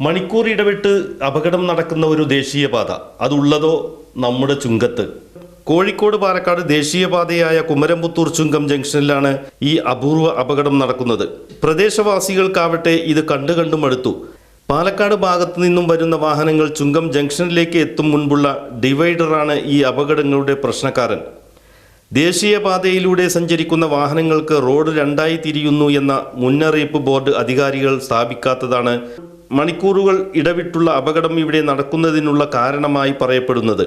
മണിക്കൂർ ഇടവിട്ട് അപകടം നടക്കുന്ന ഒരു ദേശീയപാത. അതുള്ളതോ നമ്മുടെ ചുങ്കത്ത്. കോഴിക്കോട് പാലക്കാട് ദേശീയപാതയായ കുമരംപുത്തൂർ ചുങ്കം ജംഗ്ഷനിലാണ് ഈ അപൂർവ അപകടം നടക്കുന്നത്. പ്രദേശവാസികൾക്കാവട്ടെ ഇത് കണ്ടു കണ്ടു മടുത്തു പാലക്കാട് ഭാഗത്തു നിന്നും വരുന്ന വാഹനങ്ങൾ ചുങ്കം ജംഗ്ഷനിലേക്ക് എത്തും മുൻപുള്ള ഡിവൈഡറാണ് ഈ അപകടങ്ങളുടെ പ്രശ്നക്കാരൻ. ദേശീയപാതയിലൂടെ സഞ്ചരിക്കുന്ന വാഹനങ്ങൾക്ക് റോഡ് രണ്ടായി തിരിയുന്നു എന്ന മുന്നറിയിപ്പ് ബോർഡ് അധികാരികൾ സ്ഥാപിക്കാത്തതാണ് മണിക്കൂറുകൾ ഇടവിട്ടുള്ള അപകടം ഇവിടെ നടക്കുന്നതിനുള്ള കാരണമായി പറയപ്പെടുന്നത്.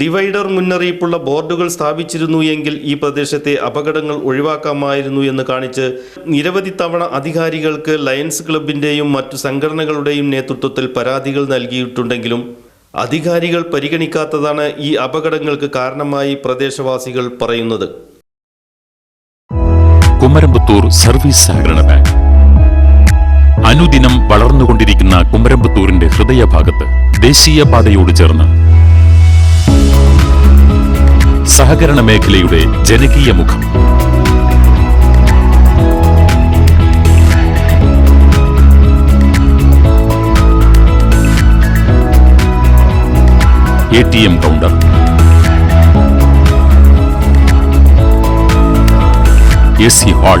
ഡിവൈഡർ മുന്നറിയിപ്പുള്ള ബോർഡുകൾ സ്ഥാപിച്ചിരുന്നു എങ്കിൽ ഈ പ്രദേശത്തെ അപകടങ്ങൾ ഒഴിവാക്കാമായിരുന്നു എന്ന് കാണിച്ച് നിരവധി തവണ അധികാരികൾക്ക് ലയൺസ് ക്ലബിന്റെയും മറ്റു സംഘടനകളുടെയും നേതൃത്വത്തിൽ പരാതികൾ നൽകിയിട്ടുണ്ടെങ്കിലും അധികാരികൾ പരിഗണിക്കാത്തതാണ് ഈ അപകടങ്ങൾക്ക് കാരണമായി പ്രദേശവാസികൾ പറയുന്നത്. കുമരമ്പത്തൂർ സർവീസ് സഹകരണ ബാങ്ക്. അനുദിനം വളർന്നുകൊണ്ടിരിക്കുന്ന കുമരമ്പത്തൂരിന്റെ ഹൃദയഭാഗത്ത് ദേശീയപാതയോട് ചേർന്ന് സഹകരണ മേഖലയുടെ ജനകീയ മുഖം. A T M counter A C hall